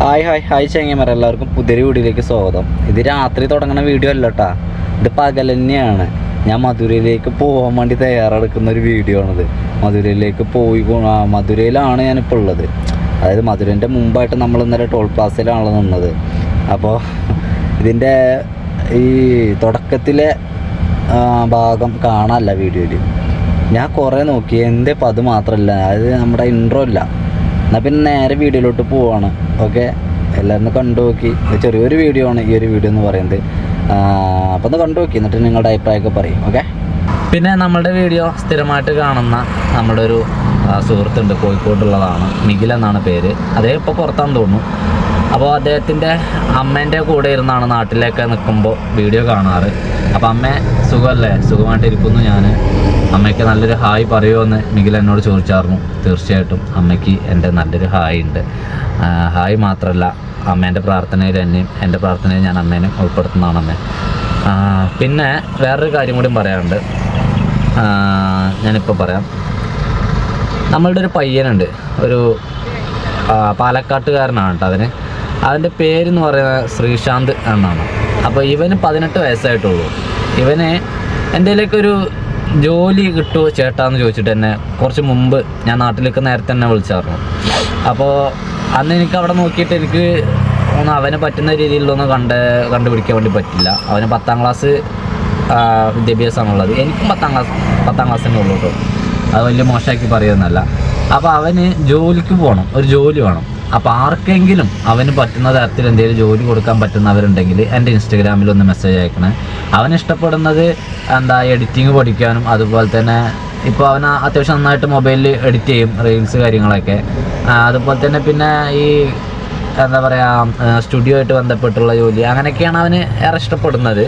Hi hi hi ചെങ്ങന്മാർ എല്ലാവർക്കും പുതിയൊരു വീഡിയോയിലേക്ക് സ്വാഗതം. ഇത് രാത്രി തുടങ്ങുന്ന വീഡിയോ അല്ല കേട്ടാ ഇത് പകൽ തന്നെയാണ്. ഞാൻ മധുരയിലേക്ക് പോകാൻ വേണ്ടി തയ്യാറെടുക്കുന്ന ഒരു വീഡിയോ ആണിത്. മധുരയിലേക്ക് പോയി മധുരയിലാണ് ഞാനിപ്പോൾ ഉള്ളത്. അതായത് മധുരന്റെ മുമ്പായിട്ട് നമ്മൾ ഇന്നലെ ടോൾ പ്ലാസയിലാണ് നിന്നത്. അപ്പോൾ ഇതിന്റെ ഈ തുടക്കത്തിലെ ഭാഗം കാണാനല്ല വീഡിയോയിൽ ഞാൻ കുറേ നോക്കി. എന്തേ അത് മാത്രമല്ല അതായത് നമ്മുടെ ഇൻട്രോ ഇല്ല എന്നാൽ പിന്നെ നേരെ വീഡിയോയിലോട്ട് പോവാണ്. ഓക്കെ എല്ലാവരും കണ്ടു നോക്കി. ചെറിയൊരു വീഡിയോ ആണ് ഈ ഒരു വീഡിയോ എന്ന് പറയുന്നത്. അപ്പം ഒന്ന് കണ്ടു നോക്കി എന്നിട്ട് നിങ്ങളുടെ അഭിപ്രായമൊക്കെ പറയും. ഓക്കെ പിന്നെ നമ്മുടെ വീഡിയോ സ്ഥിരമായിട്ട് കാണുന്ന നമ്മുടെ ഒരു സുഹൃത്തുണ്ട്. കോഴിക്കോട്ടുള്ളതാണ് നിഖിൽ എന്നാണ് പേര്. അതേ ഇപ്പോൾ പുറത്താന്ന് തോന്നുന്നു. അപ്പോൾ അദ്ദേഹത്തിന്റെ അമ്മേന്റെ കൂടെ ഇരുന്നാണ് നാട്ടിലേക്ക് നിൽക്കുമ്പോൾ വീഡിയോ കാണാറ്. അപ്പോൾ അമ്മ സുഖമല്ലേ? സുഖമായിട്ടിരിക്കുന്നു ഞാൻ അമ്മയ്ക്ക് നല്ലൊരു ഹായ് പറയുമോ മികിൽ എന്നോട് ചോദിച്ചായിരുന്നു. തീർച്ചയായിട്ടും അമ്മയ്ക്ക് എന്റെ നല്ലൊരു ഹായ് ഉണ്ട്. ഹായ് മാത്രമല്ല അമ്മേന്റെ പ്രാർത്ഥനയിൽ എന്നെയും എന്റെ പ്രാർത്ഥനയിൽ ഞാൻ അമ്മേനെ ഉൾപ്പെടുത്തുന്നതാണ് അമ്മ. പിന്നെ വേറൊരു കാര്യം കൂടി പറയാനുണ്ട്. ഞാനിപ്പോൾ പറയാം. നമ്മളുടെ ഒരു പയ്യനുണ്ട്. ഒരു പാലക്കാട്ടുകാരനാണ് കേട്ടോ അതിന് അതിന്റെ പേരെന്ന് പറയുന്നത് ശ്രീശാന്ത് എന്നാണ്. അപ്പോൾ ഇവന് പതിനെട്ട് വയസ്സായിട്ടുള്ളൂ. ഇവന് ഒരു ജോലി കിട്ടുമോ ചേട്ടാന്ന് ചോദിച്ചിട്ട് എന്നെ കുറച്ച് മുമ്പ് ഞാൻ നാട്ടിലേക്ക് നേരത്തെ തന്നെ വിളിച്ചായിരുന്നു. അപ്പോൾ അന്ന് എനിക്ക് അവിടെ നോക്കിയിട്ട് എനിക്ക് ഒന്ന് അവന് പറ്റുന്ന രീതിയിലൊന്നും കണ്ട് കണ്ടുപിടിക്കാൻ വേണ്ടി പറ്റില്ല. അവന് പത്താം ക്ലാസ് വിദ്യാഭ്യാസമാണുള്ളത്. എനിക്കും പത്താം ക്ലാസ് പത്താം ക്ലാസ് തന്നെ ഉള്ളൂ കേട്ടോ. അത് വലിയ മോശമാക്കി പറയുന്നല്ല അപ്പോൾ അവന് ജോലിക്ക് പോകണം. ഒരു ജോലി വേണം. അപ്പോൾ ആർക്കെങ്കിലും അവന് പറ്റുന്ന തരത്തിൽ എന്തെങ്കിലും ജോലി കൊടുക്കാൻ പറ്റുന്നവരുണ്ടെങ്കിൽ എന്റെ ഇൻസ്റ്റഗ്രാമിൽ ഒന്ന് മെസ്സേജ് അയക്കണേ. അവൻ ഇഷ്ടപ്പെടുന്നത് എന്താ എഡിറ്റിങ് പഠിക്കാനും അതുപോലെ തന്നെ ഇപ്പോൾ അവൻ അത്യാവശ്യം നന്നായിട്ട് മൊബൈലിൽ എഡിറ്റ് ചെയ്യും റീൽസ് കാര്യങ്ങളൊക്കെ. അതുപോലെ തന്നെ പിന്നെ ഈ എന്താ പറയാ സ്റ്റുഡിയോ ആയിട്ട് ബന്ധപ്പെട്ടുള്ള ജോലി. അങ്ങനെയൊക്കെയാണ് അവന് ഏറെ ഇഷ്ടപ്പെടുന്നത്.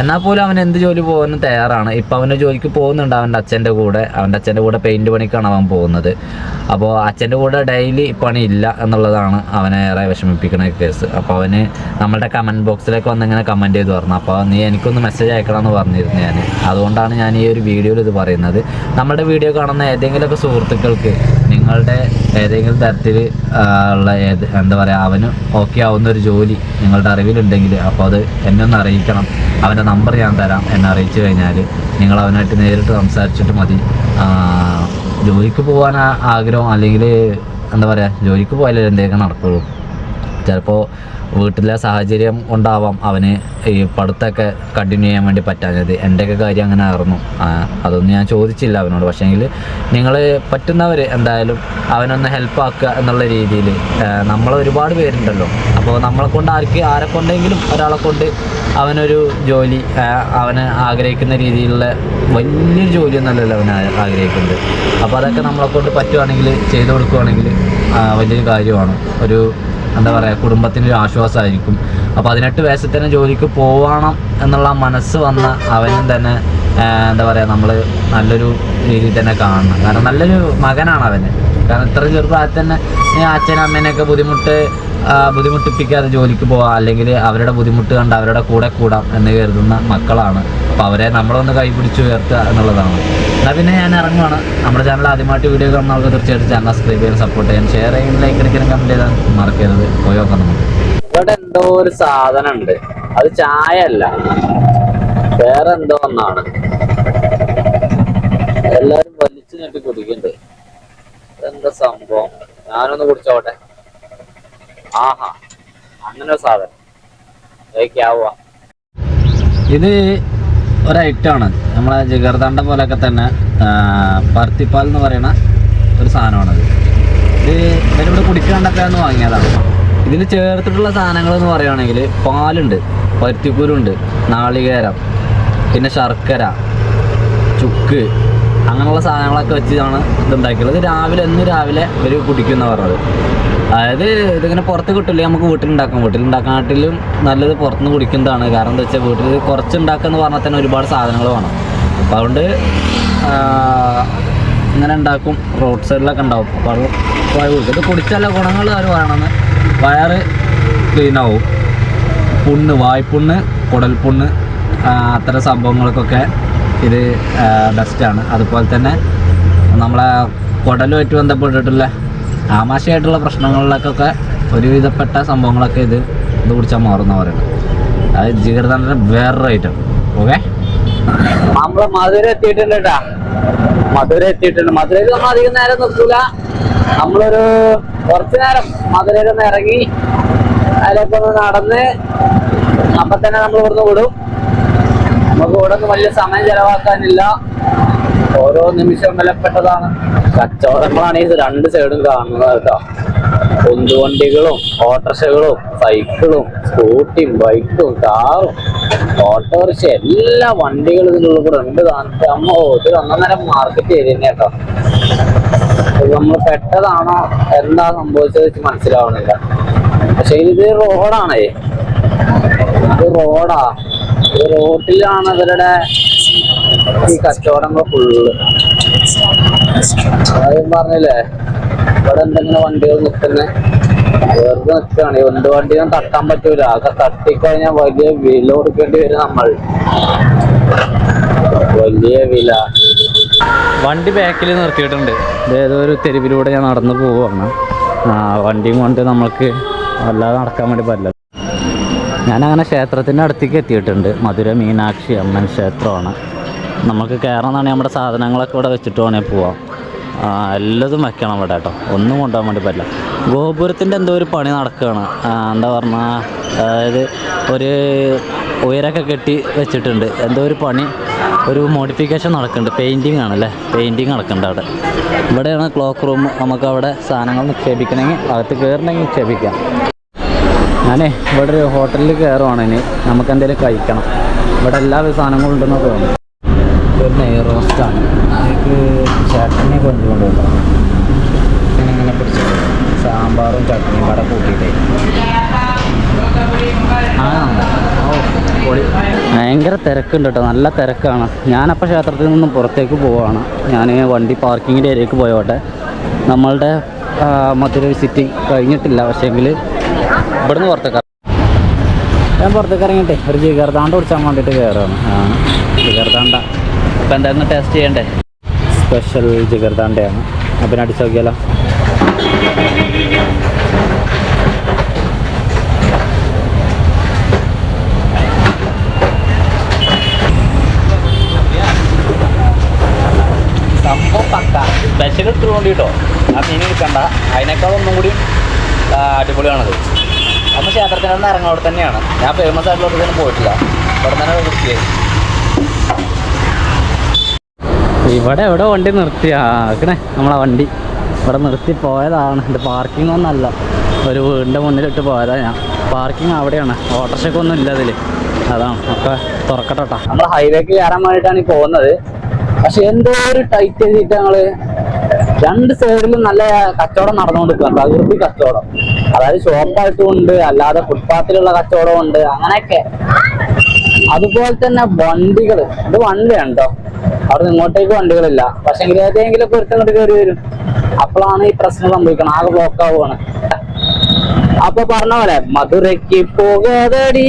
എന്നാൽ പോലും അവൻ എന്ത് ജോലി പോകാനും തയ്യാറാണ്. ഇപ്പം അവന് ജോലിക്ക് പോകുന്നുണ്ട് അവന്റെ അച്ഛന്റെ കൂടെ. അവന്റെ അച്ഛന്റെ കൂടെ പെയിന്റ് പണിക്കാണ് അവൻ പോകുന്നത്. അപ്പോൾ അച്ഛന്റെ കൂടെ ഡെയിലി പണിയില്ല എന്നുള്ളതാണ് അവനെ ഏറെ വിഷമിപ്പിക്കുന്ന കേസ് അപ്പോൾ അവന് നമ്മളുടെ കമന്റ് ബോക്സിലേക്ക് വന്ന് ഇങ്ങനെ കമന്റ് ചെയ്ത് പറഞ്ഞു. അപ്പോൾ നീ എനിക്കൊന്ന് മെസ്സേജ് അയക്കണമെന്ന് പറഞ്ഞിരുന്നു ഞാൻ. അതുകൊണ്ടാണ് ഞാൻ ഈ ഒരു വീഡിയോയിൽ ഇത് പറയുന്നത്. നമ്മുടെ വീഡിയോ കാണുന്ന ഏതെങ്കിലുമൊക്കെ സുഹൃത്തുക്കൾക്ക് നിങ്ങളുടെ ഏതെങ്കിലും തരത്തിൽ ഉള്ള ഏത് എന്താ പറയുക അവന് ഓക്കെ ആവുന്ന ഒരു ജോലി നിങ്ങളുടെ അറിവിലുണ്ടെങ്കിൽ അപ്പോൾ അത് എന്നെ ഒന്ന് അറിയിക്കണം. അവന്റെ നമ്പർ ഞാൻ തരാം. എന്നെ അറിയിച്ചു കഴിഞ്ഞാൽ നിങ്ങൾ അവനായിട്ട് നേരിട്ട് സംസാരിച്ചിട്ട് മതി. ജോലിക്ക് പോകാൻ ആഗ്രഹം അല്ലെങ്കിൽ എന്താ പറയുക ജോലിക്ക് പോയാലേ എന്തെങ്കിലും നടക്കുള്ളൂ. ചിലപ്പോൾ വീട്ടിലെ സാഹചര്യം ഉണ്ടാവാം. അവന് ഈ പഠിത്തമൊക്കെ കണ്ടിന്യൂ ചെയ്യാൻ വേണ്ടി പറ്റാഞ്ഞത്. എന്റെയൊക്കെ കാര്യം അങ്ങനെ ആയിരുന്നു. അതൊന്നും ഞാൻ ചോദിച്ചില്ല അവനോട്. പക്ഷേങ്കിൽ നിങ്ങൾ പറ്റുന്നവർ എന്തായാലും അവനൊന്ന് ഹെൽപ്പ് ആക്കുക എന്നുള്ള രീതിയിൽ നമ്മൾ ഒരുപാട് പേരുണ്ടല്ലോ. അപ്പോൾ നമ്മളെ കൊണ്ട് ആർക്ക് ആരെ കൊണ്ടെങ്കിലും ഒരാളെ കൊണ്ട് അവനൊരു ജോലി അവന് ആഗ്രഹിക്കുന്ന രീതിയിലുള്ള വലിയൊരു ജോലി അവൻ അവനെ ആഗ്രഹിക്കുന്നത്. അപ്പോൾ അതൊക്കെ നമ്മളെ കൊണ്ട് പറ്റുവാണെങ്കിൽ ചെയ്തു കൊടുക്കുവാണെങ്കിൽ വലിയൊരു കാര്യമാണ്. ഒരു എന്താ പറയുക കുടുംബത്തിന്റെ ഒരു ആശ്വാസമായിരിക്കും. അപ്പോൾ പതിനെട്ട് വയസ്സിൽ തന്നെ ജോലിക്ക് പോവണം എന്നുള്ള മനസ്സ് വന്ന അവനും തന്നെ എന്താ പറയുക നമ്മൾ നല്ലൊരു രീതിയിൽ തന്നെ കാണണം. കാരണം നല്ലൊരു മകനാണ് അവന്. കാരണം ഇത്ര ചെറുപ്രായത്തിൽ തന്നെ അച്ഛനും അമ്മേനെയൊക്കെ ബുദ്ധിമുട്ട് ബുദ്ധിമുട്ടിപ്പിക്കാതെ ജോലിക്ക് പോവാം അല്ലെങ്കിൽ അവരുടെ ബുദ്ധിമുട്ട് കണ്ട് അവരുടെ കൂടെ കൂടാം എന്ന് കരുതുന്ന മക്കളാണ്. അപ്പോൾ അവരെ നമ്മളൊന്ന് കൈപിടിച്ച് ഉയർത്തുക എന്നുള്ളതാണ്. എന്നാൽ പിന്നെ ഞാൻ ഇറങ്ങുവാണ്. നമ്മുടെ ചാനൽ ആദ്യമായിട്ട് വീഡിയോ കാണുന്ന ആൾക്ക് തീർച്ചയായിട്ടും ചാനൽ സബ്സ്ക്രൈബ് ചെയ്യാൻ സപ്പോർട്ട് ചെയ്യാൻ ഷെയർ ചെയ്യാൻ ലൈക്ക് അടിക്കാനും കമന്റ് ചെയ്താൽ മറക്കരുത്. പോയി നോക്കാം നമുക്ക്. ഇവിടെ എന്തോ ഒരു സാധനം ഉണ്ട് അത് ചായ അല്ല വേറെ എന്തോ ഒന്നാണ്. എല്ലാരും വലിച്ചു ഞെട്ടി കുടിക്കണ്ട് എന്താ സംഭവം? ഞാനൊന്ന് കുടിച്ചോട്ടെ. ആഹാ അങ്ങനെ സാധനം. ഏക്കാവുക ഇത് ഒരു ഐറ്റമാണ് നമ്മളെ ജിഗർദണ്ഡ പോലെയൊക്കെ തന്നെ പർത്തിപ്പാൽ എന്ന് പറയുന്ന ഒരു സാധനമാണത്. ഇത് ഇതിലിവിടെ കുടിക്കാണ്ടൊക്കെയാണ് വാങ്ങിയതാണ്. ഇതിൽ ചേർത്തിട്ടുള്ള സാധനങ്ങൾ എന്ന് പറയുകയാണെങ്കിൽ പാലുണ്ട് പരുത്തിക്കുരുണ്ട് നാളികേരം പിന്നെ ശർക്കര ചുക്ക് അങ്ങനെയുള്ള സാധനങ്ങളൊക്കെ വെച്ചാണ് ഇത് ഉണ്ടാക്കിയുള്ളത് രാവിലെ എന്ന് രാവിലെ ഇവർ കുടിക്കുന്ന പറഞ്ഞത്. അതായത് ഇതിങ്ങനെ പുറത്ത് കിട്ടില്ല നമുക്ക് വീട്ടിലുണ്ടാക്കാം. വീട്ടിലുണ്ടാക്കാനാട്ടിലും നല്ലത് പുറത്തുനിന്ന് കുടിക്കുന്നതാണ്. കാരണം എന്താ വെച്ചാൽ വീട്ടിൽ കുറച്ച് ഉണ്ടാക്കാന്ന് പറഞ്ഞാൽ തന്നെ ഒരുപാട് സാധനങ്ങൾ വേണം. അപ്പോൾ അതുകൊണ്ട് ഇങ്ങനെ ഉണ്ടാക്കും. റോഡ് സൈഡിലൊക്കെ ഉണ്ടാവും. അപ്പോൾ അത് ഇത് കുടിച്ചാല ഗുണങ്ങൾ അവർ പറയണമെന്ന് വയറ് ക്ലീനാവും പുണ്ണ് വായ്പുണ്ണ് കുടൽപുണ്ണ് അത്തരം സംഭവങ്ങൾക്കൊക്കെ ഇത് ബെസ്റ്റാണ് അതുപോലെ തന്നെ നമ്മളെ കുടലുമായിട്ട് ബന്ധപ്പെട്ടിട്ടുള്ള ആമാശയായിട്ടുള്ള പ്രശ്നങ്ങളിലേക്കൊക്കെ ഒരുവിധപ്പെട്ട സംഭവങ്ങളൊക്കെ ഇത് ഇത് കുടിച്ചാൽ മാറുന്ന പറയുന്നത് അത് ജിഗർദാന്റെ വേറൊരു ഐറ്റം ഓക്കെ നമ്മൾ മധുര എത്തിയിട്ടുണ്ട് മധുര എത്തിയിട്ടുണ്ട്. മധുരയിൽ നമ്മൾ അധികം നേരം നിർത്തൂല നമ്മളൊരു കുറച്ചു നേരം മധുരയിൽ ഒന്ന് ഇറങ്ങി അതിലൊക്കെ ഒന്ന് നടന്ന് അപ്പൊ തന്നെ നമ്മൾ ഇവിടുന്ന് വിടും നമുക്ക് ഇവിടെ വലിയ സമയം ചെലവാക്കാനില്ല. ഓരോ നിമിഷം വിലപ്പെട്ടതാണ്. കച്ചവടങ്ങളാണ് ഈ രണ്ട് സൈഡും കാണുന്നത് കേട്ടോ. ഉന്തുവണ്ടികളും ഓട്ടോറിക്ഷകളും സൈക്കിളും സ്കൂട്ടിയും ബൈക്കും കാറും ഓട്ടോറിക്ഷ എല്ലാ വണ്ടികളും ഇതിനുള്ള കൂടെ ഉണ്ട്. താനത്തെ അമ്മ ഇത് ഒന്നര മാർക്കറ്റ് ഏരിയ തന്നെ കേട്ടോ. നമ്മൾ പെട്ടതാണോ എന്താ സംഭവിച്ചത് വെച്ച് മനസ്സിലാവണില്ല. പക്ഷെ ഇത് റോഡാണേ. ഇത് റോഡാ. റോട്ടിലാണ് റോഡിലാണ് ഇവരുടെ ഈ കച്ചവടങ്ങൾ ഫുള്ള് പറഞ്ഞില്ലേ? ഇവിടെ എന്തെങ്കിലും വണ്ടികൾ നിൽക്കുന്ന? വെറുതെ നിൽക്കുകയാണ്. എന്ത് വണ്ടിയും തട്ടാൻ പറ്റൂല. അതൊക്കെ തട്ടിക്കഴിഞ്ഞാൽ വലിയ വില കൊടുക്കേണ്ടി വരും നമ്മൾ. വലിയ വില. വണ്ടി ബാക്കിൽ നിർത്തിയിട്ടുണ്ട്. ഏതോ ഒരു തെരുവിലൂടെ ഞാൻ നടന്നു പോവുകയാണ്. വണ്ടിയും കൊണ്ട് നമ്മൾക്ക് വല്ലാതെ നടക്കാൻ വേണ്ടി പറ്റില്ല. ഞാനങ്ങനെ ക്ഷേത്രത്തിന്റെ അടുത്തേക്ക് എത്തിയിട്ടുണ്ട്. മധുര മീനാക്ഷി അമ്മൻ ക്ഷേത്രമാണ്. നമുക്ക് കയറാന്നാണെങ്കിൽ നമ്മുടെ സാധനങ്ങളൊക്കെ ഇവിടെ വെച്ചിട്ട് വേണമെങ്കിൽ പോവാം. എല്ലതും വെക്കണം ഇവിടെ കേട്ടോ. ഒന്നും കൊണ്ടുപോകാൻ വേണ്ടി പറ്റില്ല. ഗോപുരത്തിന്റെ എന്തോ ഒരു പണി നടക്കുകയാണ്. എന്താ പറഞ്ഞാൽ അതായത് ഒരു ഉയരൊക്കെ കെട്ടി വെച്ചിട്ടുണ്ട്. എന്തോ ഒരു പണി ഒരു മോഡിഫിക്കേഷൻ നടക്കുന്നുണ്ട്. പെയിന്റിങ് ആണല്ലേ പെയിന്റിങ് നടക്കുന്നുണ്ട് അവിടെ. ഇവിടെയാണ് ക്ലോക്ക് റൂം നമുക്ക് അവിടെ സാധനങ്ങൾ നിക്ഷേപിക്കണമെങ്കിൽ അകത്ത് കയറണമെങ്കിൽ നിക്ഷേപിക്കാം. ഞാനേ ഇവിടെ ഒരു ഹോട്ടലിൽ കയറുവാണ് ഇനി. നമുക്ക് എന്തെങ്കിലും കഴിക്കണം. ഇവിടെ എല്ലാ സാധനങ്ങളും ഉണ്ടെന്ന് തോന്നുന്നു തിരക്കുണ്ട് കേട്ടോ നല്ല തിരക്കാണ്. ഞാനപ്പോൾ ക്ഷേത്രത്തിൽ നിന്നും പുറത്തേക്ക് പോവുകയാണ് ഞാൻ വണ്ടി പാർക്കിങ്ങിന്റെ ഏരിയക്ക് പോയോട്ടെ. നമ്മളുടെ മധുര സിറ്റി കഴിഞ്ഞിട്ടില്ല. പക്ഷേങ്കിൽ ഇവിടുന്ന് പുറത്തേക്ക് ഞാൻ പുറത്തേക്ക് ഇറങ്ങിയിട്ടെ ഒരു ജിഗർദാണ്ട കുടിച്ചാൻ വേണ്ടിയിട്ട് കയറുകയാണ് ആ ജിഗർദാണ്ട. ഇപ്പം എന്തായിരുന്നു ടേസ്റ്റ് ചെയ്യണ്ടേ? സ്പെഷ്യൽ ജിഗർദാണ്ടയാണ്. അപ്പം അടിച്ചു നോക്കിയാലോ സംഭവം പക്ക സ്പെഷ്യൽ എടുത്തുകൊണ്ട് കേട്ടോ ആ മീൻ എടുക്കണ്ട. അതിനേക്കാൾ ഒന്നും കൂടി അടിപൊളിയാണത്. നമ്മൾ ക്ഷേത്രത്തിൽ നിന്ന് അവിടെ തന്നെയാണ്. ഞാൻ ഫേമസ് ആയിട്ടുള്ള തന്നെ പോയിട്ടില്ല. ഇവിടെ തന്നെ നിർത്തിയേ ഇവിടെ എവിടെ വണ്ടി നിർത്തിയാക്കണേ നമ്മളെ വണ്ടി. ഇവിടെ നിർത്തി പോയതാണ്. ഇത് പാർക്കിംഗ് ഒന്നല്ല. ഒരു വീടിന്റെ മുന്നിലിട്ട് പോയതാണ് ഞാൻ. പാർക്കിംഗ് അവിടെയാണ്. ഓട്ടോറിക്ഷയ്ക്കൊന്നും ഇല്ല അതിൽ അതാണ്. ഒക്കെ തുറക്കട്ടെ നമ്മൾ ഹൈവേക്ക് കയറാൻ വേണ്ടിയിട്ടാണ് ഈ പോകുന്നത്. പക്ഷെ എന്തോ ഒരു ടൈറ്റ് ചെയ്തിട്ട് ഞങ്ങൾ രണ്ട് സൈഡിലും നല്ല കച്ചവടം നടന്നുകൊണ്ടിരിക്കുക പ്രകൃതി കച്ചവടം. അതായത് ഷോപ്പായിട്ടും ഉണ്ട് അല്ലാതെ ഫുട്പാത്തിലുള്ള കച്ചവടം ഉണ്ട് അങ്ങനെയൊക്കെ. അതുപോലെ തന്നെ വണ്ടികൾ ഇത് വണ്ടിയാണ് കേട്ടോ അവിടെ ഇങ്ങോട്ടേക്ക് വണ്ടികളില്ല. പക്ഷെ ഏതെങ്കിലും ഒരുത്തം ഒരുത്തങ്ങോട്ട് കയറി വരും. അപ്പോഴാണ് ഈ പ്രശ്നം സംഭവിക്കണം ആകെ ബ്ലോക്ക് ആവുകയാണ് അപ്പൊ പറഞ്ഞ പോലെ മധുരയ്ക്ക് പോകാതടി.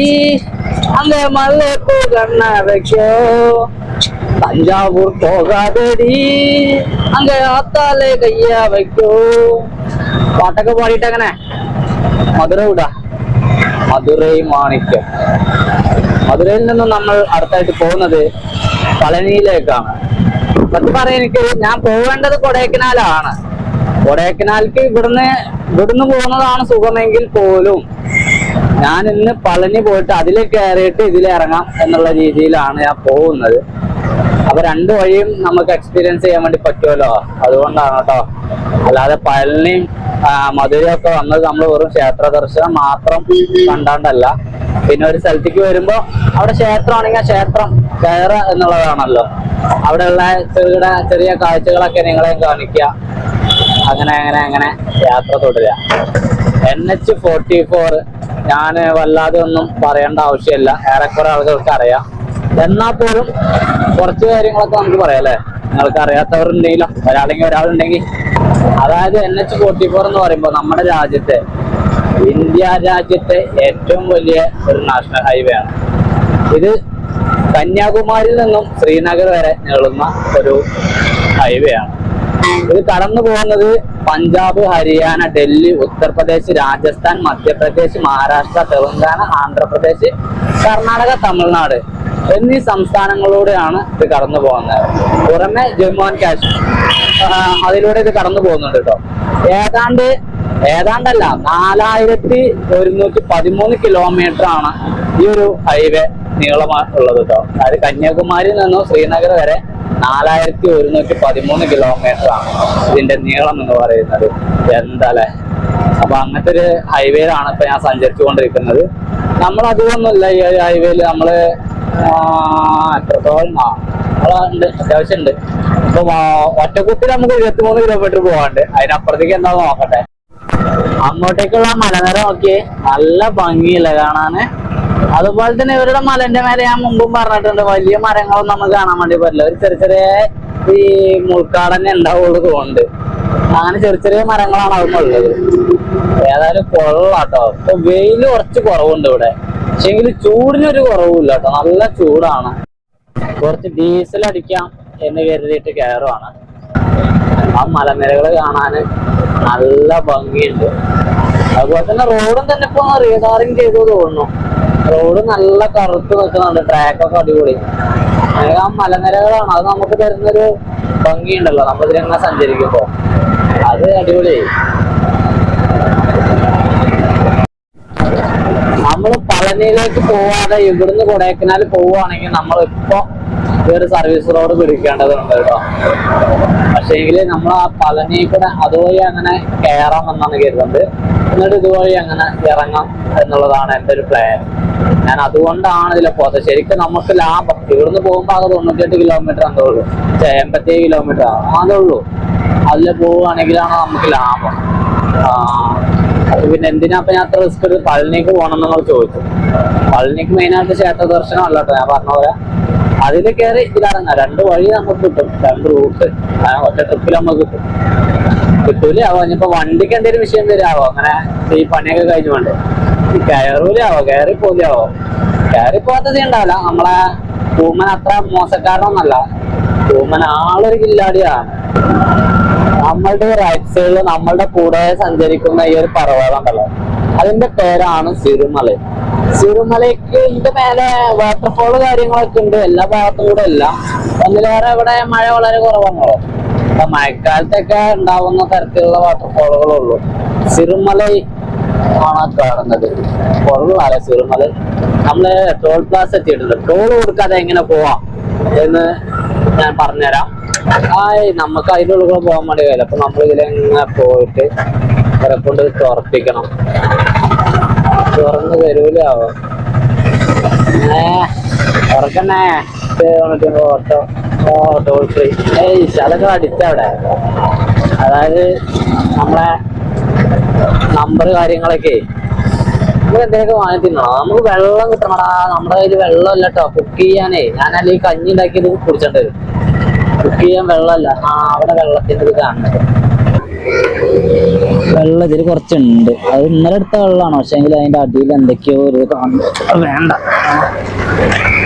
അല്ലേ മല്ല പോകണ്ണോ തഞ്ചാവൂർ പോകാതടി. പാട്ടൊക്കെ പാടിയിട്ട് അങ്ങനെ മധുര വിടാ മധുരൈ മാണിക്യം. മധുരയിൽ നിന്നും നമ്മൾ അടുത്തായിട്ട് പോകുന്നത് പളനിയിലേക്കാണ്. സത്യം പറയാൻ എനിക്ക് ഞാൻ പോവേണ്ടത് കൊടൈക്കനാലാണ്. കൊടൈക്കനാലിക്ക് ഇവിടുന്ന് ഇവിടുന്ന് പോകുന്നതാണ് സുഖമെങ്കിൽ പോലും ഞാൻ ഇന്ന് പളനി പോയിട്ട് അതിൽ കയറിയിട്ട് ഇതിൽ ഇറങ്ങാം എന്നുള്ള രീതിയിലാണ് ഞാൻ പോകുന്നത്. അപ്പൊ രണ്ടു വഴിയും നമുക്ക് എക്സ്പീരിയൻസ് ചെയ്യാൻ വേണ്ടി പറ്റുമല്ലോ. അതുകൊണ്ടാണ് കേട്ടോ. അല്ലാതെ പഴനിയും ആ, മധുരയും ഒക്കെ വന്നത് നമ്മൾ വെറും ക്ഷേത്ര ദർശനം മാത്രം കണ്ടാണ്ടല്ല. പിന്നെ ഒരു സ്ഥലത്തേക്ക് വരുമ്പോ അവിടെ ക്ഷേത്രമാണെങ്കിൽ ക്ഷേത്രം കയറുക എന്നുള്ളതാണല്ലോ. അവിടെയുള്ള ചെറുകിട ചെറിയ കാഴ്ചകളൊക്കെ നിങ്ങളെ കാണിക്കുക. അങ്ങനെ അങ്ങനെ അങ്ങനെ യാത്ര തുടരുക. എൻ എച്ച് ഫോർട്ടി ഫോർ ഞാൻ വല്ലാതെ ഒന്നും പറയേണ്ട ആവശ്യമില്ല. ഏറെക്കുറെ ആളുകൾക്ക് അറിയാം. എന്നാൽ പോലും കുറച്ച് കാര്യങ്ങളൊക്കെ നമുക്ക് പറയാം അല്ലേ? നിങ്ങൾക്ക് അറിയാത്തവരുണ്ടെങ്കിലോ ഒരാളെങ്കിൽ ഒരാളുണ്ടെങ്കിൽ. അതായത് എൻ എച്ച് ഫോർട്ടി ഫോർ എന്ന് പറയുമ്പോൾ നമ്മുടെ രാജ്യത്തെ ഇന്ത്യ രാജ്യത്തെ ഏറ്റവും വലിയ ഒരു നാഷണൽ ഹൈവേ ആണ്. ഇത് കന്യാകുമാരിയിൽ നിന്നും ശ്രീനഗർ വരെ നീളുന്ന ഒരു ഹൈവേ ആണ്. ഇത് കടന്നു പോകുന്നത് പഞ്ചാബ് ഹരിയാന ഡൽഹി ഉത്തർപ്രദേശ് രാജസ്ഥാൻ മധ്യപ്രദേശ് മഹാരാഷ്ട്ര തെലങ്കാന ആന്ധ്രാപ്രദേശ് കർണാടക തമിഴ്നാട്. എന്നീ സംസ്ഥാനങ്ങളിലൂടെയാണ് ഇത് കടന്നു പോകുന്നത്. പുറമെ ജമ്മു ആൻഡ് കാശ്മീർ അതിലൂടെ ഇത് കടന്നു പോകുന്നുണ്ട് കേട്ടോ. ഏതാണ്ട് ഏതാണ്ടല്ല നാലായിരത്തി ഒരുന്നൂറ്റി പതിമൂന്ന് കിലോമീറ്റർ ആണ് ഈ ഒരു ഹൈവേ നീളമുള്ളത് കേട്ടോ. അതായത് കന്യാകുമാരിയിൽ നിന്നും ശ്രീനഗർ വരെ നാലായിരത്തി ഒരുന്നൂറ്റി പതിമൂന്ന് കിലോമീറ്റർ ആണ് ഇതിന്റെ നീളം എന്ന് പറയുന്നത്. എന്താല്ലേ? അപ്പൊ അങ്ങനത്തെ ഒരു ഹൈവേയിലാണ് ഇപ്പൊ ഞാൻ സഞ്ചരിച്ചുകൊണ്ടിരിക്കുന്നത്. നമ്മൾ അധികമൊന്നുമില്ല ഈ ഹൈവേയിൽ നമ്മൾ എത്രത്തോളം ഉണ്ട് അത്യാവശ്യമുണ്ട് അപ്പൊ ഒറ്റക്കുത്തിൽ നമുക്ക് ഇരുപത്തിമൂന്ന് കിലോമീറ്റർ പോകാണ്ട് അതിനപ്പുറത്തേക്ക് എന്താ നോക്കട്ടെ? അങ്ങോട്ടേക്കുള്ള മലനിര നോക്കി നല്ല ഭംഗിയില്ല കാണാന്? അതുപോലെ തന്നെ ഇവരുടെ മലന്റെ മേലെ ഞാൻ മുമ്പും പറഞ്ഞിട്ടുണ്ട് വലിയ മരങ്ങളൊന്നും നമുക്ക് കാണാൻ വേണ്ടി പറ്റില്ല. ഒരു ചെറിയ ചെറിയ ഈ മുൾക്കാടന്നെ ഉണ്ടാവുള്ളൂ തോന്നുന്നുണ്ട്. അങ്ങനെ ചെറിയ ചെറിയ മരങ്ങളാണ് അവിടെ ഉള്ളത്. ഏതായാലും കൊള്ളാട്ടോ ഇപ്പൊ വെയിൽ കുറച്ച് കുറവുണ്ട് ഇവിടെ. പക്ഷെങ്കിൽ ചൂടിനൊരു കുറവുമില്ല കേട്ടോ നല്ല ചൂടാണ്. കുറച്ച് ഡീസൽ അടിക്കാം എന്ന് കരുതിയിട്ട് കയറുവാണ്. ആ മലനിരകൾ കാണാൻ നല്ല ഭംഗിയുണ്ട്. അതുപോലെ തന്നെ റോഡും തന്നെ ഇപ്പൊ റീഡാറിങ് ചെയ്തു തോന്നുന്നു. റോഡ് നല്ല കറുത്ത് നിൽക്കുന്നുണ്ട്. ട്രാക്കൊക്കെ അടിപൊളി. ആ മലനിരകളാണ്. അത് നമുക്ക് തരുന്നൊരു ഭംഗിയുണ്ടല്ലോ. നമ്മളിതിലെങ്ങനെ സഞ്ചരിക്കുമ്പോ. അത് അടിപൊളിയായി. പളനിയിലേക്ക് പോവാതെ ഇവിടുന്ന് കൊടൈക്കനാൽ പോവുകയാണെങ്കിൽ നമ്മൾ ഇപ്പൊ ഒരു സർവീസ് റോഡ് പിടിക്കേണ്ടതുണ്ട് കേട്ടോ. പക്ഷേങ്കിൽ നമ്മൾ ആ പളനി കൂടെ അതുവഴി അങ്ങനെ കയറാം എന്നാണ് കരുതുന്നത്. എന്നിട്ട് ഇതുവഴി അങ്ങനെ ഇറങ്ങാം എന്നുള്ളതാണ് എന്റെ ഒരു പ്ലാൻ ഞാൻ അതുകൊണ്ടാണ് ഇതിലെ പോകുന്നത് ശരിക്കും നമുക്ക് ലാഭം. ഇവിടുന്ന് പോകുമ്പോൾ അത് തൊണ്ണൂറ്റെട്ട് കിലോമീറ്റർ എന്തേ ഉള്ളൂ. എൺപത്തിയേഴ് കിലോമീറ്റർ അതേ ഉള്ളൂ. അതിൽ പോവുകയാണെങ്കിലാണ് നമുക്ക് ലാഭം. ആ പിന്നെ എന്തിനാ അപ്പൊ ഞാൻ അത്ര റിസ്ക് എടുത്ത് പളനിക്ക് പോകണം എന്നുള്ള ചോദിച്ചു പളനിക്ക് മെയിനായിട്ട് ക്ഷേത്ര ദർശനം അല്ല കേട്ടോ ഞാൻ പറഞ്ഞ പോലെ. അതിൽ കയറി ഇതിലിറങ്ങാം രണ്ട് വഴി നമുക്ക് കിട്ടും. രണ്ട് റൂട്ട് ഒറ്റ ട്രിപ്പിൽ നമുക്ക് കിട്ടും. കിട്ടൂലേ ആവോ? ഇനിയിപ്പോ വണ്ടിക്ക് എന്തെങ്കിലും വിഷയം തരാവോ അങ്ങനെ ഈ പണിയൊക്കെ കഴിഞ്ഞു വേണ്ടേ കയറൂലാവോ കയറി പോലെയാവോ കയറി പോകാത്ത ഉണ്ടാവില്ല. നമ്മളെ പൂമൻ അത്ര മോശക്കാരനൊന്നല്ല. പൂമൻ ആളൊരു കില്ലാടിയാണ്. നമ്മളുടെ റൈറ്റ് സൈഡിൽ നമ്മളുടെ കൂടെ സഞ്ചരിക്കുന്ന ഈ ഒരു പർവതം ഉണ്ടല്ലോ അതിന്റെ പേരാണ് സിരുമല. സിരുമലയ്ക്ക് ഇതിന്റെ മേലെ വാട്ടർഫോൾ കാര്യങ്ങളൊക്കെ ഉണ്ട്. എല്ലാ ഭാഗത്തും കൂടെ ഇല്ല ഒന്നിലേറെ ഇവിടെ മഴ വളരെ കുറവാണല്ലോ അപ്പൊ മഴക്കാലത്തൊക്കെ ഉണ്ടാവുന്ന തരത്തിലുള്ള വാട്ടർഫോളുകളുള്ളൂ സിരുമല ആണ് കാണുന്നത്. കൊള്ളാല സിരുമല. നമ്മൾ ടോൾ പ്ലാസ് എത്തിയിട്ടുണ്ട്. ടോൾ കൊടുക്കാതെ എങ്ങനെ പോവാം എന്ന് ഞാൻ പറഞ്ഞുതരാം. ആ നമുക്ക് അതിന്റെ ഉള്ളിൽ കൂടെ പോകാൻ വേണ്ടി കഴിയില്ല. അപ്പൊ നമ്മൾ ഇതിലെങ്ങനെ പോയിട്ട് ഇവരെ കൊണ്ട് തുറപ്പിക്കണം. തുറന്ന് തരൂലാവോ ഏ തുറക്കണേ. ഓട്ടോ ഓ ടോൾ ഫ്രീ ഏയ് അതൊക്കെ അടിച്ചവിടെ അതായത് നമ്മളെ നമ്പർ കാര്യങ്ങളൊക്കെ. നമുക്ക് എന്തെങ്കിലും വാങ്ങി നമുക്ക് വെള്ളം കിട്ടണടാ. നമ്മുടെ കയ്യിൽ വെള്ളം ഇല്ല കേട്ടോ കുക്ക് ചെയ്യാനേ. ഞാനല്ല ഈ കഞ്ഞി ഉണ്ടാക്കിയത് കുടിച്ചിട്ട് വരും കുക്ക് ചെയ്യാൻ വെള്ളമല്ല. ആ അവിടെ വെള്ളത്തിന്റെ ഇത് കാണുന്നത് വെള്ളം ഇതിൽ കുറച്ചുണ്ട്. അത് ഇന്നലെ എടുത്ത വെള്ളമാണ്. പക്ഷെ എങ്കിൽ അതിന്റെ അടിയിൽ എന്തൊക്കെയോ ഒരു വേണ്ട.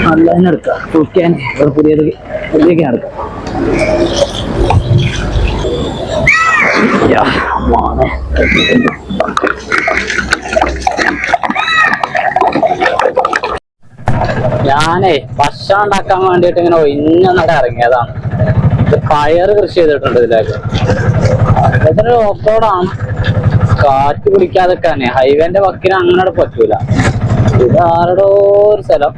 നല്ല തന്നെ എടുക്കാം ചെയ്യാൻ ഇവിടെ പുതിയത് പുതിയൊക്കെ എടുക്കാം. മോനെ. ഞാനേ ഭക്ഷണം ഉണ്ടാക്കാൻ വേണ്ടിയിട്ട് ഇങ്ങനെ നട ഇറങ്ങിയതാണ്. പയർ കൃഷി ചെയ്തിട്ടുണ്ട് ഇതിലേക്ക്. ഇതൊരു ഓഫ് റോഡാണ് കാറ്റ് പിടിക്കാതൊക്കെ ഹൈവേന്റെ വക്കിന് അങ്ങനെ പറ്റൂല. ഇത് ആരുടെ ഒരു സ്ഥലം.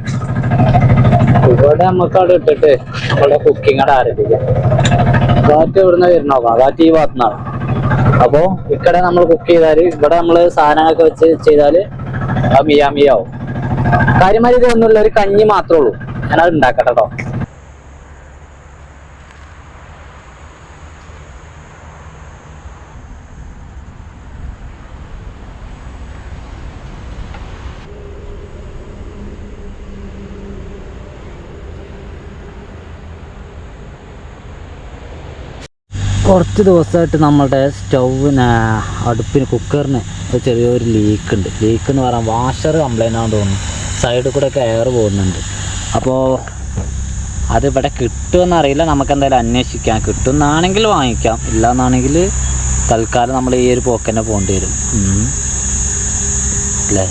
ഇവിടെ നമുക്ക് അവിടെ ഇട്ടിട്ട് നമ്മളുടെ കുക്കിംഗ് അവിടെ ആരംഭിക്കാം. കാറ്റ് ഇവിടുന്ന് വരുന്നോ കാറ്റ് ഈ ഭാഗത്തുനിന്നാണ്. അപ്പോ ഇക്കടെ നമ്മൾ കുക്ക് ചെയ്താൽ ഇവിടെ നമ്മൾ സാധനങ്ങളൊക്കെ വെച്ച് ചെയ്താൽ അത് മിയാ മിയാവും കാര്യമാരി ഇതൊന്നുമില്ല ഒരു കഞ്ഞി മാത്രമേ ഉള്ളൂ. ഞാനത് ഉണ്ടാക്കട്ടെ കേട്ടോ കുറച്ച് ദിവസമായിട്ട് നമ്മളുടെ സ്റ്റൗവിന് അടുപ്പിന് കുക്കറിന് ഒരു ചെറിയൊരു ലീക്ക് ഉണ്ട്. ലീക്ക് എന്ന് പറയാൻ വാഷർ കംപ്ലൈന്റ് ആണെന്ന് തോന്നുന്നു. സൈഡിൽ കൂടെ ഒക്കെ എയർ പോകുന്നുണ്ട്. അപ്പോൾ അത് ഇവിടെ കിട്ടുമെന്ന് അറിയില്ല. നമുക്ക് എന്തായാലും അന്വേഷിക്കാം. കിട്ടുമെന്നാണെങ്കിൽ വാങ്ങിക്കാം. ഇല്ല എന്നാണെങ്കിൽ തൽക്കാലം നമ്മൾ ഈ ഒരു പോക്ക് തന്നെ പോകേണ്ടി വരും. അല്ലേ?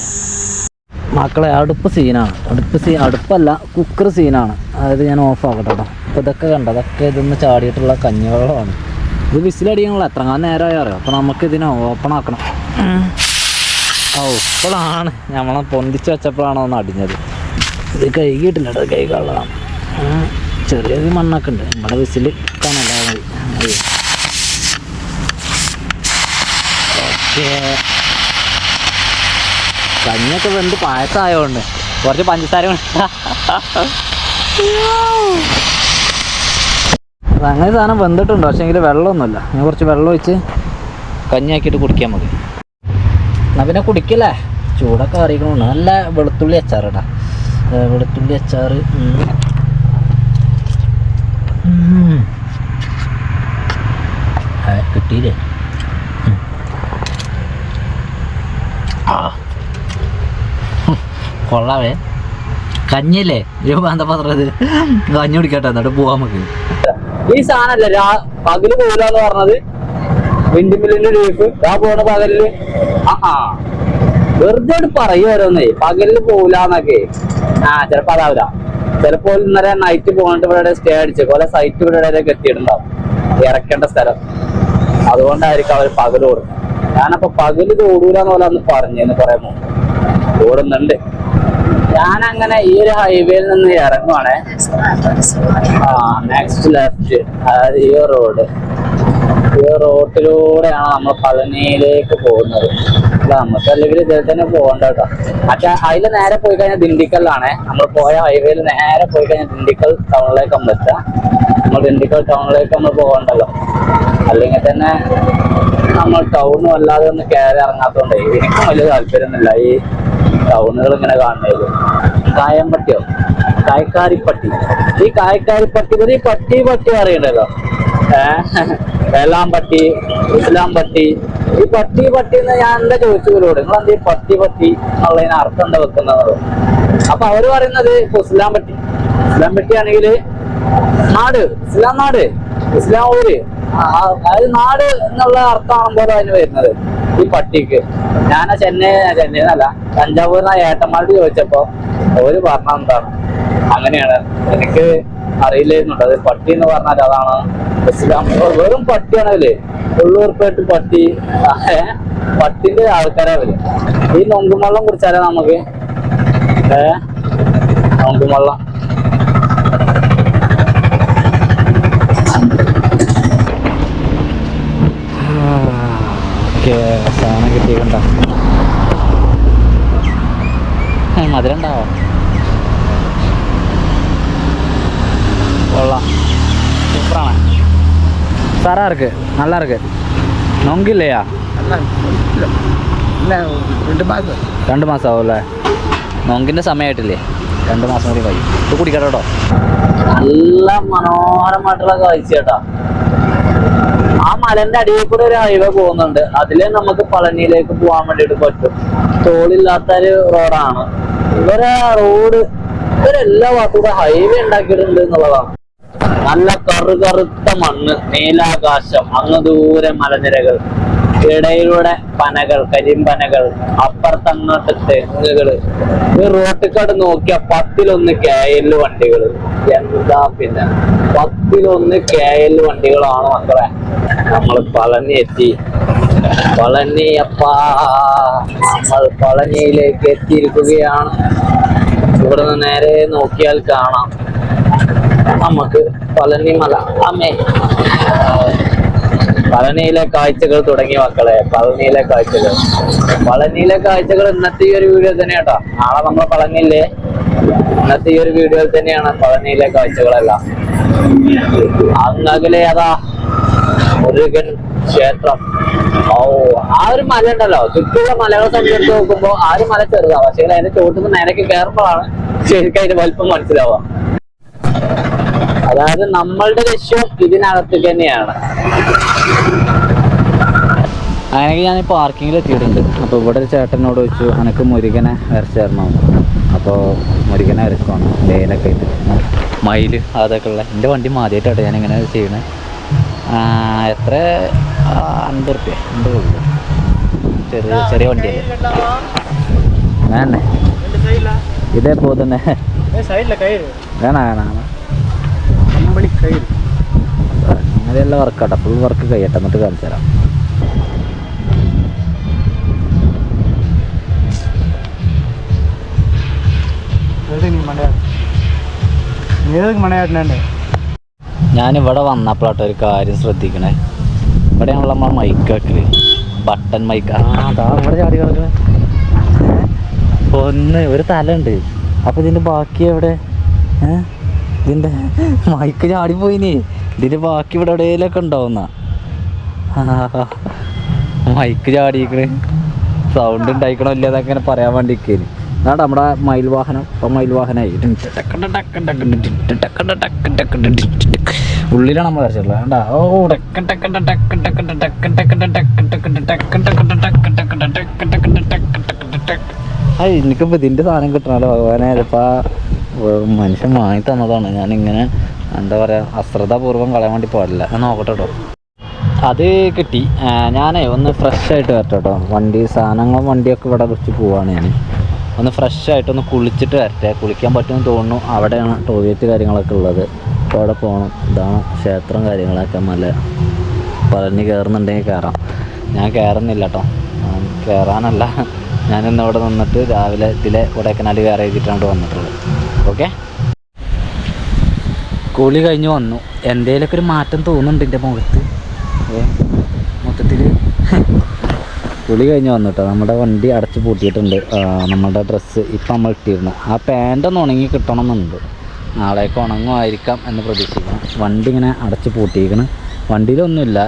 മക്കളെ അടുപ്പ് സീനാണ്. അടുപ്പ് സീ അടുപ്പല്ല കുക്കർ സീനാണ്. അതായത് ഞാൻ ഓഫ് കേട്ടോ അപ്പോൾ ഇതൊക്കെ കണ്ട? അതൊക്കെ ഇതൊന്ന് ചാടിയിട്ടുള്ള കഞ്ഞിവെള്ളമാണ്. ഇത് വിസിലടിക്കാനുള്ള എത്ര നേരമായി അറിയാം? അപ്പോൾ നമുക്ക് ഇതിനെ ഓപ്പൺ ആക്കണം. ഓ ഇപ്പോഴാണ് നമ്മളെ പൊന്തിച്ച് വെച്ചപ്പോഴാണ് ഒന്ന് അടിഞ്ഞത്. ഇത് കഴുകിയിട്ടില്ല കേട്ടോ കൈകളുള്ളതാണ് ചെറിയൊരു മണ്ണൊക്കെ ഉണ്ട്. നമ്മുടെ വിസിൽ കാണല്ല മതി. കഞ്ഞിയൊക്കെ വെന്ത് പായസമായോണ്ട് കുറച്ച് പഞ്ചസാര അങ്ങനെ സാധനം വെന്തിട്ടുണ്ട്. പക്ഷേ എങ്കിൽ വെള്ളമൊന്നുമില്ല. ഞാൻ കുറച്ച് വെള്ളം ഒഴിച്ച് കഞ്ഞിയാക്കിയിട്ട് കുടിക്കാൻ മതി. എന്നാ പിന്നെ കുടിക്കല്ലേ? ചൂടൊക്കെ അറിയിക്കണോ നല്ല വെളുത്തുള്ളി അച്ചാറടാ. വെളുത്തുള്ളി അച്ചാർ കിട്ടിയില്ലേ. ആ. കൊള്ളാവേ. കഞ്ഞില്ലേ രൂപ എന്താ പറഞ്ഞത്? കഞ്ഞി കുടിക്കട്ടെ എന്നിട്ട് പോവാൻ നമുക്ക്. ഈ സാധനല്ലേ പകൽ പോലെന്ന് പറഞ്ഞത്? വിൻഡിമില്ലിന്റെ ലീഫ് ആ പോണ പകലിൽ. ആ വെറുതെ പറയുമായിരുന്നേ പകലിൽ പോവില്ലാന്നൊക്കെ ആ ചിലപ്പോ അതാവില്ല ചിലപ്പോ ഇന്നലെ നൈറ്റ് പോയിട്ട് ഇവിടെ സ്റ്റേ അടിച്ച് പോലെ സൈറ്റ് ഇവിടെ എത്തിയിട്ടുണ്ടാവും. ഇറക്കേണ്ട സ്ഥലം. അതുകൊണ്ടായിരിക്കും അവർ പകൽ ഓടുന്നത് ഞാനപ്പോ പകൽ ഇത് ഓടൂലെന്ന് പോലെ അന്ന് പറഞ്ഞെന്ന് പറയുമ്പോ ഓടുന്നുണ്ട്. ഞാൻ അങ്ങനെ ഈ ഒരു ഹൈവേയിൽ നിന്ന് ഇറങ്ങുവാണേ. ആ നെക്സ്റ്റ് ലെഫ്റ്റ് അതായത് ഈ റോഡ് ഈ റോട്ടിലൂടെയാണ് നമ്മൾ പളനിയിലേക്ക് പോകുന്നത്. അല്ല നമുക്ക് അല്ലെങ്കിൽ ഇതിൽ തന്നെ പോകണ്ട കേട്ടോ പക്ഷെ അതിൽ നേരെ പോയി കഴിഞ്ഞാൽ ദിണ്ടിക്കലിലാണ്. നമ്മൾ പോയ ഹൈവേയിൽ നേരെ പോയി കഴിഞ്ഞാൽ ദിണ്ടിക്കൽ ടൗണിലേക്ക് നമ്മൾ എത്താം. നമ്മൾ ദിണ്ടിക്കൽ ടൗണിലേക്ക് നമ്മൾ പോകണ്ടല്ലോ. അല്ലെങ്കിൽ തന്നെ നമ്മൾ ടൗണും അല്ലാതെ ഒന്ന് കയറി ഇറങ്ങാത്തതുകൊണ്ട് എനിക്കും വലിയ താല്പര്യമൊന്നുമില്ല ഈ ടൗണുകൾ ഇങ്ങനെ കാണുന്നത്. കായംപട്ടിയോ? കായക്കാരിപ്പട്ടി. ഈ കായക്കാരിപ്പട്ടി ഈ പട്ടി പട്ടി അറിയണ്ടല്ലോ? ഏഹ് വേലാമ്പട്ടി ഇസ്ലാംപട്ടി ഈ പട്ടി പട്ടി എന്ന് ഞാൻ എന്താ ചോദിച്ചു ഇവരോട് നിങ്ങൾ എന്താ പട്ടി പട്ടി എന്നുള്ളതിന് അർത്ഥം എന്താ വെക്കുന്നത് അപ്പൊ അവർ പറയുന്നത് ഇപ്പൊ ഇസ്ലാം പട്ടി. ഇസ്ലാം പട്ടി ആണെങ്കിൽ നാട്. ഇസ്ലാം നാട്. ഇസ്ലാം ഊര്. അതായത് നാട് എന്നുള്ള അർത്ഥമാകുമ്പോൾ അതിന് വരുന്നത്. ഈ പട്ടിക്ക്. ഞാൻ ചെന്നൈ ചെന്നൈ എന്നല്ല തഞ്ചാവൂരിന് ഏട്ടന്മാരോട് ചോദിച്ചപ്പോ അവർ പറഞ്ഞ എന്താണ്? അങ്ങനെയാണ്. എനിക്ക് അറിയില്ലായിരുന്നുണ്ട്. അത് പട്ടി എന്ന് പറഞ്ഞാൽ അതാണ് ഇസ്ലാം. വെറും പട്ടിയാണ് അവർ ഉള്ളൂർപ്പേട്ട് പട്ടി പട്ടിന്റെ ആൾക്കാരെ അവർ ഈ നൊങ്കുമള്ളം കുറിച്ചാലേ നമുക്ക്? ഏ? നൊങ്കുമള്ളം ഓക്കെ സാധനം കിട്ടിയിട്ടുണ്ടോ മധുരം ഉണ്ടാവോ? கொள்ளலாம் சூப்பரான சராக இருக்கு நல்லா இருக்கு நொங்கு இல்லையா ரெண்டு மாதம் ரெண்டு மாதம் ஆகும்ல നൊങ്കിന്റെ സമയമായിട്ടില്ലേ രണ്ട് മാസം കൂടി കഴിയും. ഇത് കുടിക്കട്ടെ നല്ല മനോഹരമായിട്ടുള്ള കാഴ്ച കേട്ടോ. ആ മലന്റെ അടിയിൽ കൂടെ ഒരു ഹൈവേ പോകുന്നുണ്ട്. അതിലേ നമുക്ക് പളനിയിലേക്ക് പോകാൻ വേണ്ടിയിട്ട് പറ്റും. തോളില്ലാത്ത ഒരു റോഡാണ് ഇവരെ റോഡ് ഇവരെല്ലാ ഭാഗത്തൂടെ ഹൈവേ ഉണ്ടാക്കിയിട്ടുണ്ട് എന്നുള്ളതാണ്. നല്ല കറുകറുത്ത മണ്ണ് മേലാകാശം അങ്ങ് ദൂരെ മലനിരകൾ ഇടയിലൂടെ പനകൾ കരിമ്പനകൾ അപ്പുറത്തങ്ങോട്ട് തെങ്ങുകൾ. ഈ റോട്ടിക്കാട് നോക്കിയ പത്തിലൊന്ന് കെ എൽ വണ്ടികൾ എന്താ പിന്നെ? പത്തിലൊന്ന് കെ എൽ വണ്ടികളാണ് മക്കളെ. നമ്മൾ പളനി എത്തി പളനി അപ്പാ നമ്മൾ പളനിയിലേക്ക് എത്തിയിരിക്കുകയാണ്. ഇവിടുന്ന് നേരെ നോക്കിയാൽ കാണാം. നമുക്ക് പളനി മല. അമ്മേ. പളനിയിലെ കാഴ്ചകൾ തുടങ്ങി മക്കളെ പളനിയിലെ കാഴ്ചകൾ. പളനിയിലെ കാഴ്ചകൾ ഇന്നത്തെ ഈ ഒരു വീഡിയോ തന്നെ കേട്ടോ നാളെ നമ്മൾ പളനിയില്ലേ? ഇന്നത്തെ ഈ ഒരു വീഡിയോയിൽ തന്നെയാണ് പളനിയിലെ കാഴ്ചകളെല്ലാം. അങ്ങകലെ അതാ മുരുകൻ ക്ഷേത്രം. ഓ ആ ഒരു മല ഉണ്ടല്ലോ. ചുറ്റുള്ള മലകളെ സംബന്ധിച്ച് നോക്കുമ്പോ ആ ഒരു മല ചെറുതാ. പക്ഷേ അതിന്റെ ചോട്ടിന്ന് നേരൊക്കെ കയറുമ്പോഴാണ് ശരിക്കും അതിന്റെ വലിപ്പം മനസ്സിലാവുക. അതായത് നമ്മളുടെ ലക്ഷ്യം ഇതിനകത്ത് തന്നെയാണ്. അങ്ങനെയൊക്കെ ഞാൻ പാർക്കിങ്ങിൽ എത്തിയിട്ടുണ്ട്. അപ്പോൾ ഇവിടെ ഒരു ചേട്ടനോട് ചോദിച്ചു എനിക്ക് മുരുകനെ വരച്ച് തരണം? അപ്പോൾ മുരുകനെ വരക്കുവാണ് ലേലൊക്കെ ആയിട്ട്. മയിൽ അതൊക്കെ ഉള്ള. എന്റെ വണ്ടി മാതിയായിട്ടാണ് ഞാനിങ്ങനെ ചെയ്യണേ എത്ര? അൻപത് റുപ്യ അൻപത് ഉള്ളു. ചെറിയ ചെറിയ വണ്ടിയല്ലേ. വേണ്ടേ ഇതേ പോകുന്നേ വേണ വേണ. കമ്പളി കയ്യിൽ അങ്ങനെയുള്ള വർക്കാട്ടെ ഫുൾ വർക്ക് കഴിയട്ടെ എന്നിട്ട് കാണിച്ചു തരാം. ഞാനിവിടെ വന്നപ്പോഴാട്ടോ ഒരു കാര്യം ശ്രദ്ധിക്കണേ. ഇവിടെയാണല്ലോ നമ്മൾ മൈക്ക് വെക്കൽ. ബട്ടൺ മൈക്ക് ഒന്ന് ഒരു തല ഉണ്ട് അപ്പം ഇതിന്റെ ബാക്കി എവിടെ? ഏഹ് ഇതിന്റെ മൈക്ക് ചാടിപ്പോയിനി ഇതിന്റെ ബാക്കി ഇവിടെ എവിടെയെങ്കിലൊക്കെ ഉണ്ടാവുന്ന മൈക്ക് ചാടിക്കണ് സൗണ്ട് ഉണ്ടായിക്കണോ ഇല്ലാതെ അങ്ങനെ പറയാൻ വേണ്ടി ഇരിക്കേന് എന്നാണ് നമ്മുടെ മയിൽ വാഹനം ഇപ്പം മയിൽ വാഹനമായി ഉള്ളിലാണ് നമ്മൾ വരച്ചിട്ടുള്ളത് സാധനം കിട്ടണല്ലോ ഭഗവാനെ ചിലപ്പോൾ മനുഷ്യൻ വാങ്ങി തന്നതാണ്. ഞാൻ ഇങ്ങനെ എന്താ പറയുക അശ്രദ്ധാപൂർവം കളയാൻ വേണ്ടി പാടില്ല നോക്കട്ടെ കേട്ടോ അത് കിട്ടി. ഞാനേ ഒന്ന് ഫ്രഷ് ആയിട്ട് വരട്ടെ കേട്ടോ വണ്ടി സാധനങ്ങളും വണ്ടിയൊക്കെ ഇവിടെ വെച്ച് പോവാണ് ഞാൻ ഒന്ന് ഫ്രഷ് ആയിട്ട് ഒന്ന് കുളിച്ചിട്ട് വരട്ടെ. കുളിക്കാൻ പറ്റുമെന്ന് തോന്നുന്നു. അവിടെയാണ് ടോയ്ലറ്റ് കാര്യങ്ങളൊക്കെ ഉള്ളത്. അപ്പോൾ അവിടെ പോകണം ഇതാണ് ക്ഷേത്രം കാര്യങ്ങളൊക്കെ മല പറഞ്ഞ് കയറുന്നുണ്ടെങ്കിൽ കയറാം ഞാൻ കയറുന്നില്ല കേട്ടോ കയറാനല്ല ഞാനിന്ന് ഇവിടെ നിന്നിട്ട് രാവിലെ ഇതിലെ കൊടൈക്കനാൽ കയറി എഴുതിയിട്ടാണ് വന്നിട്ടുള്ളത്. ഓക്കെ? കുളി കഴിഞ്ഞ് വന്നു. എന്തേലൊക്കെ ഒരു മാറ്റം തോന്നുന്നുണ്ട് എന്റെ മുഖത്ത്. മൊത്തത്തിൽ കുളി കഴിഞ്ഞ് വന്നു കേട്ടോ നമ്മുടെ വണ്ടി അടച്ച് പൂട്ടിയിട്ടുണ്ട്. നമ്മുടെ ഡ്രസ്സ് ഇപ്പം നമ്മൾ ഇട്ടിരുന്നു. ആ പാന്റ് ഒന്ന് ഉണങ്ങി കിട്ടണമെന്നുണ്ട്. നാളേക്ക് ഉണങ്ങുമായിരിക്കാം എന്ന് പ്രതീക്ഷിക്കണം വണ്ടി ഇങ്ങനെ അടച്ച് പൂട്ടിയിരിക്കണം. വണ്ടിയിലൊന്നുമില്ല.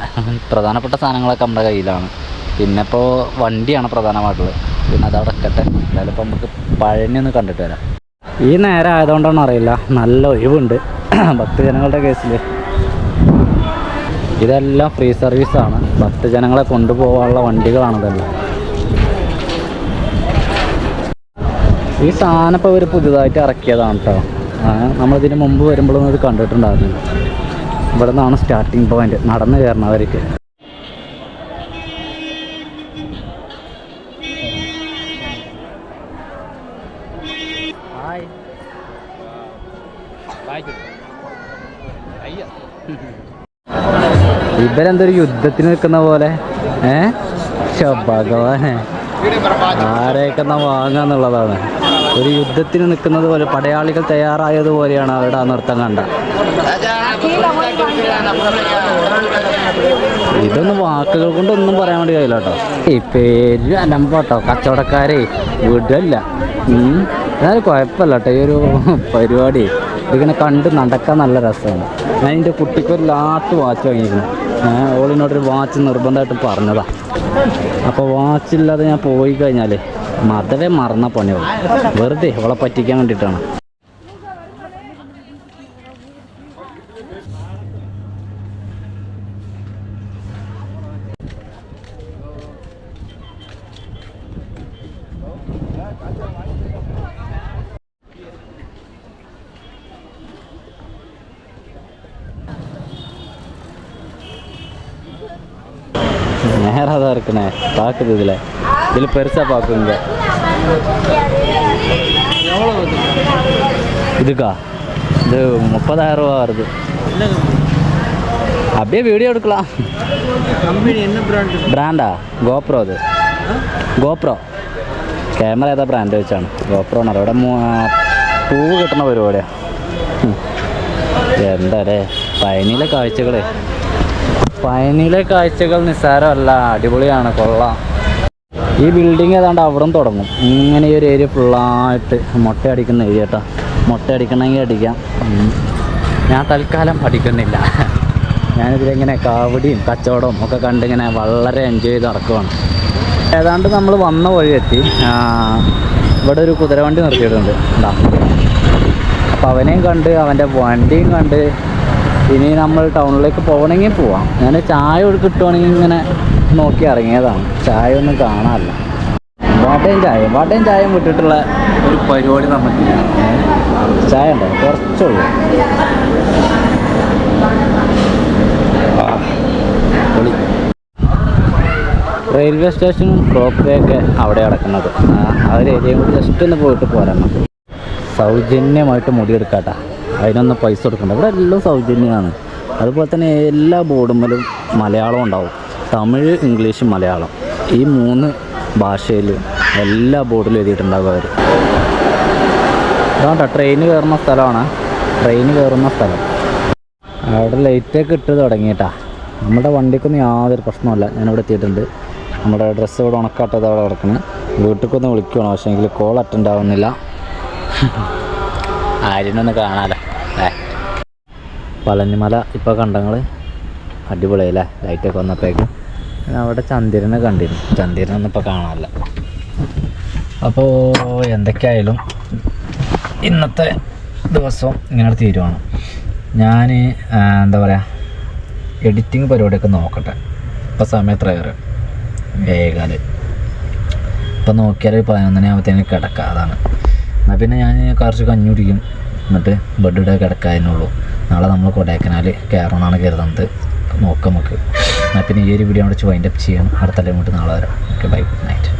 പ്രധാനപ്പെട്ട സാധനങ്ങളൊക്കെ നമ്മുടെ കയ്യിലാണ്. പിന്നെ ഇപ്പോൾ വണ്ടിയാണ് പ്രധാനമായിട്ടുള്ളത്. പിന്നെ അത് അടക്കട്ടെ എന്തായാലും ഇപ്പം നമുക്ക് പഴനി ഒന്ന് കണ്ടിട്ട് വരാം. ഈ നേരം ആയതുകൊണ്ടാണ് അറിയില്ല. നല്ല ഒഴിവുണ്ട്. ഭക്തജനങ്ങളുടെ കേസിൽ ഇതെല്ലാം ഫ്രീ സർവീസാണ് ഭക്തജനങ്ങളെ കൊണ്ടുപോകാനുള്ള വണ്ടികളാണ് ഇതെല്ലാം. ഈ സാധനം ഇപ്പോൾ ഒരു പുതിയതായിട്ട് ഇറക്കിയതാണ് കേട്ടോ നമ്മളിതിന് മുമ്പ് വരുമ്പോഴൊന്നും ഇത് കണ്ടിട്ടുണ്ടായിരുന്നില്ല. ഇവിടെ നിന്നാണ് സ്റ്റാർട്ടിങ് പോയിന്റ് നടന്നു കയറണവർക്ക്. ഇവരെന്തൊരു യുദ്ധത്തിന് നിൽക്കുന്ന പോലെ. ഏ? ഭഗവാനെ ആരെയൊക്കെ നാം വാങ്ങാന്നുള്ളതാണ് ഒരു യുദ്ധത്തിന് നിൽക്കുന്നത് പോലെ പടയാളികൾ തയ്യാറായതുപോലെയാണ് അവരുടെ ആ നൃത്തം കണ്ട. ഇതൊന്നും വാക്കുകൾ കൊണ്ടൊന്നും പറയാൻ വേണ്ടി കഴിയില്ല കേട്ടോ. ഈ പേര് അലമ്പാട്ടോ കച്ചവടക്കാരെ വിടല്ല. എന്നാലും കുഴപ്പമില്ല കേട്ടോ. ഈ ഒരു പരിപാടി ഇതിങ്ങനെ കണ്ട് നടക്കാൻ നല്ല രസമാണ്. ഞാൻ എന്റെ കുട്ടിക്ക് ഒരു ലാസ്റ്റ് വാച്ച് വാങ്ങിയിരുന്നു ഓളിനോടൊരു വാച്ച് നിർബന്ധമായിട്ട് പറഞ്ഞതാ. അപ്പോൾ വാച്ചില്ലാതെ ഞാൻ പോയി കഴിഞ്ഞാൽ മതവേ മറന്ന പണിയാവും. വെറുതെ അവളെ പറ്റിക്കാൻ വേണ്ടിയിട്ടാണ്. பார்க்குது இதில் இதில் பெருசாக பார்க்குங்க இதுக்கா இது முப்பதாயிரம் ரூபா வருது அப்படியே வீடியோ எடுக்கலாம் கம்பெனி என்ன பிராண்டு ബ്രാൻഡാ ഗോപ്രോ അത് ഗോപ്രോ ക്യാമറ ഏതാ ബ്രാൻഡ് വെച്ചാണ് ഗോപ്രോ ആണ് അവിടെ മൂ- ആ, പൂവ് കിട്ടുന്ന പരിപാടിയാണ് എന്താ അല്ലേ പയനിയിലെ കാഴ്ചകളെ പയനിയിലെ കാഴ്ചകൾ നിസ്സാരമല്ല അടിപൊളിയാണ് കൊള്ളാം. ഈ ബിൽഡിംഗ് ഏതാണ്ട് അവിടെ തുടങ്ങും. ഇങ്ങനെ ഒരു ഏരിയ ഫുള്ളായിട്ട് മുട്ട അടിക്കുന്ന ഏരിയ കേട്ടോ മുട്ട അടിക്കണമെങ്കിൽ അടിക്കാം. ഞാൻ തൽക്കാലം പഠിക്കുന്നില്ല ഞാനിതിലിങ്ങനെ കാവടിയും കച്ചവടവും ഒക്കെ കണ്ടിങ്ങനെ വളരെ എൻജോയ് ചെയ്ത് നടക്കുവാണ്. ഏതാണ്ട് നമ്മൾ വന്ന വഴി എത്തി. ഇവിടെ ഒരു കുതിരവണ്ടി നിർത്തിയിട്ടുണ്ട്. എന്താ അപ്പോൾ അവനെയും കണ്ട് അവന്റെ വണ്ടിയും കണ്ട് ഇനി നമ്മൾ ടൗണിലേക്ക് പോകണമെങ്കിൽ പോവാം. ഞാൻ ചായ ഒരു കിട്ടുവാണെങ്കിൽ ഇങ്ങനെ നോക്കി ഇറങ്ങിയതാണ്. ചായ ഒന്നും കാണാറില്ല. വാട്ടയും ചായയും വാട്ടയും ചായയും വിട്ടിട്ടുള്ള ഒരു പരിപാടി നമുക്കില്ല ഏ? ചായ ഉണ്ടോ? കുറച്ചുള്ളൂ. റെയിൽവേ സ്റ്റേഷനും റോപ്പ് ഒക്കെ അവിടെ കിടക്കുന്നത്. ആ, ജസ്റ്റ് ഒന്ന് പോയിട്ട് പോരണം സൗജന്യമായിട്ട് മുടിയെടുക്കാട്ടാ. അതിനൊന്നും പൈസ കൊടുക്കണ്ട. ഇവിടെ എല്ലാം സൗജന്യമാണ്. അതുപോലെ തന്നെ എല്ലാ ബോർഡുമ്മലും മലയാളം ഉണ്ടാവും. തമിഴ് ഇംഗ്ലീഷ് മലയാളം. ഈ മൂന്ന് ഭാഷയിൽ എല്ലാ ബോർഡിലും എഴുതിയിട്ടുണ്ടാവും അവർ അതുകൊണ്ടാണ് ട്രെയിൻ കയറുന്ന സ്ഥലമാണ്. ട്രെയിൻ കയറുന്ന സ്ഥലം. അവിടെ ലൈറ്റൊക്കെ ഇട്ട് തുടങ്ങിയിട്ടാ. നമ്മുടെ വണ്ടിക്കൊന്നും യാതൊരു പ്രശ്നമല്ല ഞാനിവിടെ എത്തിയിട്ടുണ്ട്. നമ്മുടെ ഡ്രസ്സ് ഇവിടെ ഉണക്കാട്ടത് അവിടെ കിടക്കുന്നത് വീട്ടിലേക്കൊന്ന് വിളിക്കണം പക്ഷേ എങ്കിൽ കോൾ അറ്റൻഡ് ആവുന്നില്ല. ആര്യനൊന്ന് കാണാലോ. അല്ലേ പളനിമല ഇപ്പോൾ കണ്ടങ്ങൾ അടിപൊളിയല്ലേ? ലൈറ്റൊക്കെ വന്നപ്പോഴേക്കും അവിടെ ചന്ദ്രനെ കണ്ടിരുന്നു. ചന്ദ്രനൊന്നും ഇപ്പോൾ കാണാനില്ല. അപ്പോൾ എന്തൊക്കെയായാലും ഇന്നത്തെ ദിവസം ഇങ്ങനെ തീരുവാണ്. ഞാൻ എന്താ പറയുക എഡിറ്റിംഗ് പരിപാടിയൊക്കെ നോക്കട്ടെ. ഇപ്പോൾ സമയം എത്ര കയറി വേഗാൽ ഇപ്പം നോക്കിയാൽ പതിനൊന്നിനെ ആകുമ്പോഴത്തേന് കിടക്കാം അതാണ്. എന്നാൽ പിന്നെ ഞാൻ കുറച്ച് കഞ്ഞി കുടിക്കും എന്നിട്ട് ബെഡിടെ കിടക്കാതിനുള്ളൂ നാളെ നമ്മൾ കൊടൈക്കനാൽ കയറണമെന്നാണ് കരുതുന്നത്. നോക്കാം നമുക്ക്. എന്നാൽ പിന്നെ ഈ ഒരു വീഡിയോ അവിടെ വൈൻഡപ്പ് ചെയ്യാം. അടുത്ത ടൈം നാളെ വരാം. Okay bye good night